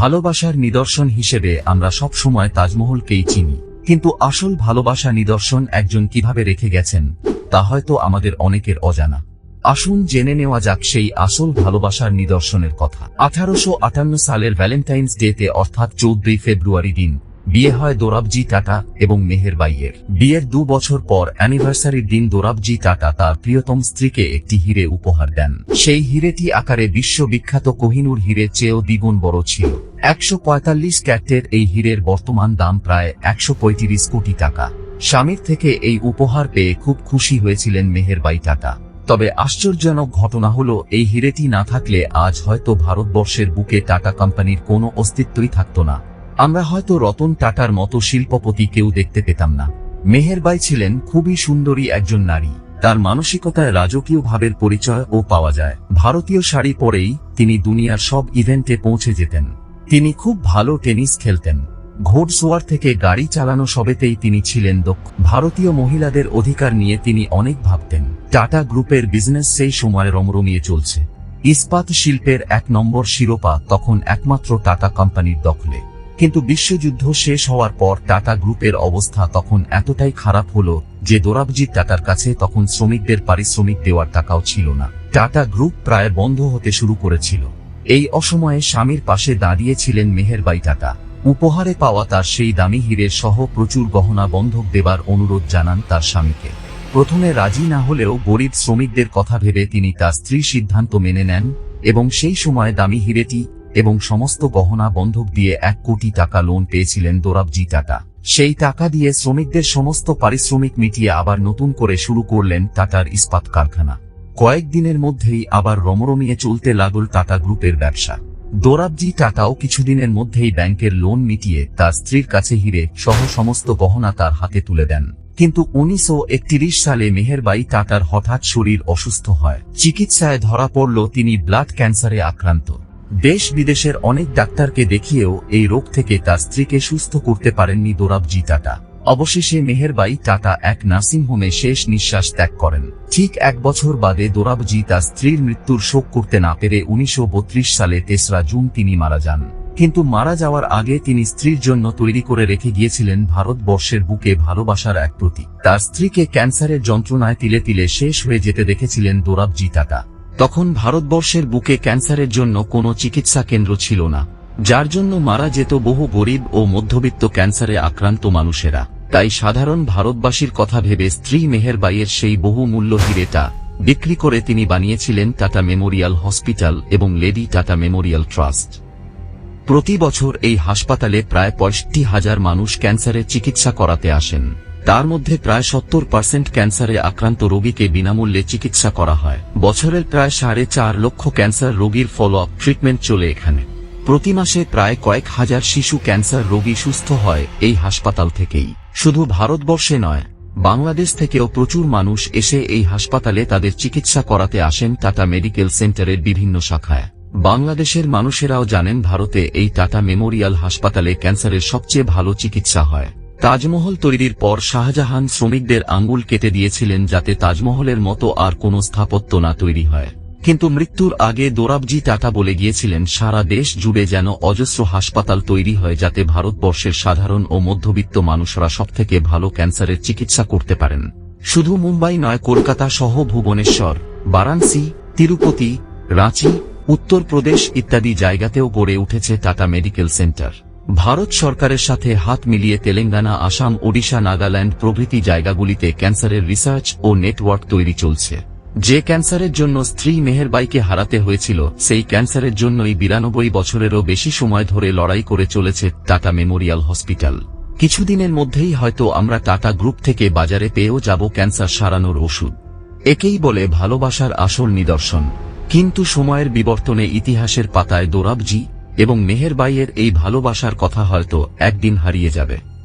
ভালোবাসার নিদর্শন হিসেবে আমরা সব সময় তাজমহলকেই চিনি। কিন্তু আসল ভালোবাসা নিদর্শন একজন কীভাবে রেখে গেছেন, তা হয়তো আমাদের অনেকের অজানা। আসুন জেনে নেওয়া যাক সেই আসল ভালোবাসার নিদর্শনের কথা। আঠারোশো আটান্ন সালের ভ্যালেন্টাইন্স ডেতে, অর্থাৎ চৌদ্দই ফেব্রুয়ারি দিন বিয়ে হয় দোরাবজি টাটা এবং মেহেরবাইয়ের বিয়ের দু বছর পর অ্যানিভার্সারির দিন দোরাবজি টাটা তার প্রিয়তম স্ত্রীকে একটি হিরে উপহার দেন। সেই হিরেটি আকারে বিশ্ববিখ্যাত কোহিনুর হিরের চেয়েও দ্বিগুণ বড় ছিল। একশো পঁয়তাল্লিশ ক্যারেটের এই হিরের বর্তমান দাম প্রায় একশো পঁয়ত্রিশ কোটি টাকা। স্বামীর থেকে এই উপহার পেয়ে খুব খুশি হয়েছিলেন মেহেরবাই টাটা। তবে আশ্চর্যজনক ঘটনা হলো, এই হিরেটি না থাকলে আজ হয়তো ভারতবর্ষের বুকে টাটা কোম্পানির কোনো অস্তিত্বই থাকতো না। আমরা হয়তো রতন টাটার মতো শিল্পপতি কেউ দেখতে পেতাম না। মেহেরবাই ছিলেন খুবই সুন্দরী একজন নারী। তার মানসিকতায় রাজকীয় ভাবের পরিচয় ও পাওয়া যায়। ভারতীয় শাড়ি পরেই তিনি দুনিয়ার সব ইভেন্টে পৌঁছে যেতেন। তিনি খুব ভালো টেনিস খেলতেন। ঘোড়সোয়ার থেকে গাড়ি চালানো সবেতেই তিনি ছিলেন দক্ষ। ভারতীয় মহিলাদের অধিকার নিয়ে তিনি অনেক ভাবতেন। টাটা গ্রুপের বিজনেস সেই সময় রমরমিয়ে চলছে। ইস্পাত শিল্পের এক নম্বর শিরোপা তখন একমাত্র টাটা কোম্পানির দখলে। কিন্তু বিশ্বযুদ্ধ শেষ হওয়ার পর টাটা গ্রুপের অবস্থা তখন এতটাই খারাপ হলো যে দোরাবজিৎ টাটার কাছে তখন শ্রমিকদের পারিশ্রমিক দেওয়ার টাকাও ছিল না। টাটা গ্রুপ প্রায় বন্ধ হতে শুরু করেছিল। এই অসময়ে স্বামীর পাশে দাঁড়িয়েছিলেন মেহেরবাই টাটা। উপহারে পাওয়া তার সেই দামি হীরের সহ প্রচুর গহনা বন্ধক দেবার অনুরোধ জানান তার স্বামীকে। প্রথমে রাজি না হলেও গরিব শ্রমিকদের কথা ভেবে তিনি তার স্ত্রী সিদ্ধান্ত মেনে নেন এবং সেই সময় দামি হিরেটি এবং সমস্ত গহনা বন্ধক দিয়ে এক কোটি টাকা লোন পেয়েছিলেন দোরাবজি টাটা। সেই টাকা দিয়ে শ্রমিকদের সমস্ত পারিশ্রমিক মিটিয়ে আবার নতুন করে শুরু করলেন টাটার ইস্পাত কারখানা। কয়েকদিনের মধ্যেই আবার রমরমিয়ে চলতে লাগল টাটা গ্রুপের ব্যবসা। দোরাবজি টাটাও কিছুদিনের মধ্যেই ব্যাংকের লোন মিটিয়ে তার স্ত্রীর কাছে হিরে সহ সমস্ত গহনা তার হাতে তুলে দেন। কিন্তু উনিশশো একত্রিশ সালে মেহেরবাই টাটার হঠাৎ শরীর অসুস্থ হয়। চিকিৎসায় ধরা পড়ল তিনি ব্লাড ক্যান্সারে আক্রান্ত। দেশ বিদেশের অনেক ডাক্তারকে দেখিয়েও এই রোগ থেকে তার স্ত্রীকে সুস্থ করতে পারেননি দোরাবজি টাটা অবশেষে মেহেরবাই টাটা এক নার্সিংহোমে শেষ নিঃশ্বাস ত্যাগ করেন। ঠিক এক বছর বাদে দোরাবজি তার স্ত্রীর মৃত্যুর শোক করতে না পেরে উনিশশো বত্রিশ সালে তেসরা জুন তিনি মারা যান। কিন্তু মারা যাওয়ার আগে তিনি স্ত্রীর জন্য তৈরি করে রেখে গিয়েছিলেন ভারতবর্ষের বুকে ভালোবাসার এক প্রতীক। তার স্ত্রীকে ক্যান্সারের যন্ত্রণায় তিলে তিলে শেষ হয়ে যেতে দেখেছিলেন দোরাবজি টাটা তখন ভারতবর্ষের বুকে ক্যান্সারের জন্য কোনো চিকিৎসা কেন্দ্র ছিল না, যার জন্য মারা যেত বহু গরিব ও মধ্যবিত্ত ক্যান্সারে আক্রান্ত মানুষেরা। তাই সাধারণ ভারতবাসীর কথা ভেবে স্ত্রী মেহেরবাইয়ের সেই বহু মূল্য হিরেটা বিক্রি করে তিনি বানিয়েছিলেন টাটা মেমোরিয়াল হসপিটাল এবং লেডি টাটা মেমোরিয়াল ট্রাস্ট। প্রতি বছর এই হাসপাতালে প্রায় পঁয়ষট্টি হাজার মানুষ ক্যান্সারের চিকিৎসা করাতে আসেন। তার মধ্যে প্রায় সত্তর পার্সেন্ট ক্যান্সারে আক্রান্ত রোগীকে বিনামূল্যে চিকিৎসা করা হয়। বছরের প্রায় সাড়ে চার লক্ষ ক্যান্সার রোগীর ফলো আপ ট্রিটমেন্ট চলে এখানে। প্রতি মাসে প্রায় কয়েক হাজার শিশু ক্যান্সার রোগী সুস্থ হয় এই হাসপাতাল থেকেই। শুধু ভারতবর্ষে নয়, বাংলাদেশ থেকেও প্রচুর মানুষ এসে এই হাসপাতালে তাদের চিকিৎসা করাতে আসেন টাটা মেডিকেল সেন্টারের বিভিন্ন শাখায়। বাংলাদেশের মানুষেরাও জানেন ভারতে এই টাটা মেমোরিয়াল হাসপাতালে ক্যান্সারের সবচেয়ে ভালো চিকিৎসা হয়। তাজমহল তৈরির পর শাহজাহান শ্রমিকদের আঙ্গুল কেটে দিয়েছিলেন যাতে তাজমহলের মতো আর কোনো স্থাপত্য না তৈরি হয়। কিন্তু মৃত্যুর আগে দোরাবজি টাটা বলে গিয়েছিলেন, সারা দেশ জুড়ে যেন অজস্র হাসপাতাল তৈরি হয় যাতে ভারতবর্ষের সাধারণ ও মধ্যবিত্ত মানুষরা সবথেকে ভালো ক্যান্সারের চিকিৎসা করতে পারেন। শুধু মুম্বাই নয়, কলকাতা সহ ভুবনেশ্বর, বারাণসী, তিরুপতি, রাঁচি, উত্তরপ্রদেশ ইত্যাদি জায়গাতেও গড়ে উঠেছে টাটা মেডিকেল সেন্টার। ভারত সরকারের সাথে হাত মিলিয়ে তেলেঙ্গানা, আসাম, ওডিশা, নাগাল্যান্ড প্রভৃতি জায়গাগুলিতে ক্যান্সারের রিসার্চ ও নেটওয়ার্ক তৈরি চলছে। যে ক্যান্সারের জন্য স্ত্রী মেহেরবাইকে হারাতে হয়েছিল, সেই ক্যান্সারের জন্যই বিরানব্বই বছরেরও বেশি সময় ধরে লড়াই করে চলেছে টাটা মেমোরিয়াল হসপিটাল। কিছুদিনের মধ্যেই হয়তো আমরা টাটা গ্রুপ থেকে বাজারে পেয়েও যাব ক্যান্সার সারানোর ওষুধ। একেই বলে ভালোবাসার আসল নিদর্শন। কিন্তু সময়ের বিবর্তনে ইতিহাসের পাতায় দোরাবজি এবং মেহেরবাইয়ের এই ভালোবাসার কথা হয়তো একদিন হারিয়ে যাবে।